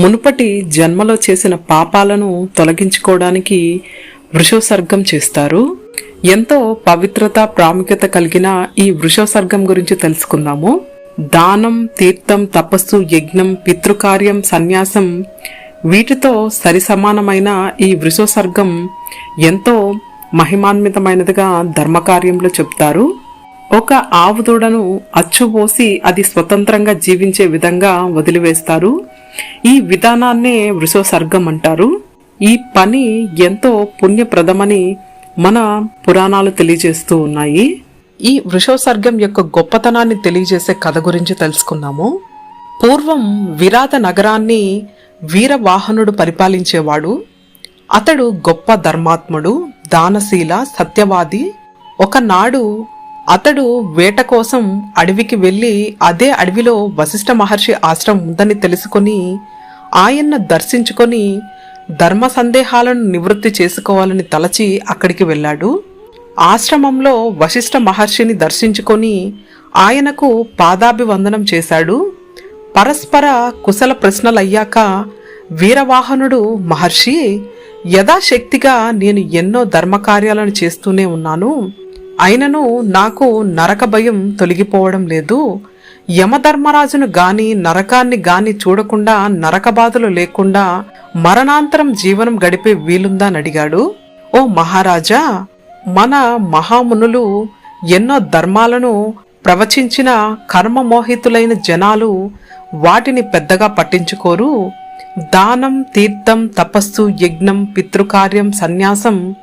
మునుపటి జన్మలో చేసిన పాపాలను తొలగించుకోవడానికి వృషోసర్గం చేస్తారు. ఎంతో పవిత్రత ప్రాముఖ్యత కలిగిన ఈ వృషోసర్గం గురించి తెలుసుకుందాము. దానం తీర్థం తపస్సు యజ్ఞం పితృకార్యం సన్యాసం వీటితో సరిసమానమైన ఈ వృషోసర్గం ఎంతో మహిమాన్వితమైనదిగా ధర్మకార్యంలో చెప్తారు. ఒక ఆవు దూడను అచ్చుపోసి అది స్వతంత్రంగా జీవించే విధంగా వదిలివేస్తారు. ఈ విధానాన్నే వృషోసర్గం అంటారు. ఈ పని ఎంతో పుణ్యప్రదమని మన పురాణాలు తెలియజేస్తూ ఉన్నాయి. ఈ వృషోసర్గం యొక్క గొప్పతనాన్ని తెలియజేసే కథ గురించి తెలుసుకున్నాము పూర్వం విరాట నగరాన్ని వీరవాహనుడు పరిపాలించేవాడు. అతడు గొప్ప ధర్మాత్ముడు దానశీల సత్యవాది. ఒకనాడు అతడు వేట కోసం అడవికి వెళ్ళి అదే అడవిలో వశిష్ఠ మహర్షి ఆశ్రమం ఉందని తెలుసుకొని ఆయన్ను దర్శించుకొని ధర్మ సందేహాలను నివృత్తి చేసుకోవాలని తలచి అక్కడికి వెళ్ళాడు. ఆశ్రమంలో వశిష్ఠ మహర్షిని దర్శించుకొని ఆయనకు పాదాభివందనం చేశాడు. పరస్పర కుశల ప్రశ్నలయ్యాక వీరవాహనుడు మహర్షి యథాశక్తిగా నేను ఎన్నో ధర్మకార్యాలను చేస్తూనే ఉన్నాను. అయినను నాకు నరక భయం తొలగిపోవడం లేదు. యమధర్మరాజును గాని నరకాన్ని గాని చూడకుండా నరక బాధలు లేకుండా మరణాంతరం జీవనం గడిపే వీలుందా అని అడిగాడు. ఓ మహారాజా మన మహామునులు ఎన్నో ధర్మాలను ప్రవచించిన కర్మమోహితులైన జనాలు వాటిని పెద్దగా పట్టించుకోరు. దానం తీర్థం తపస్సు యజ్ఞం పితృకార్యం సన్యాసం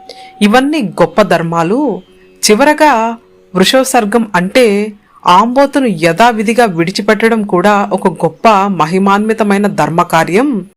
ఇవన్నీ గొప్ప ధర్మాలు. చివరగా వృషోసర్గం అంటే ఆంబోతును యథావిధిగా విడిచిపెట్టడం కూడా ఒక గొప్ప మహిమాన్వితమైన ధర్మకార్యం.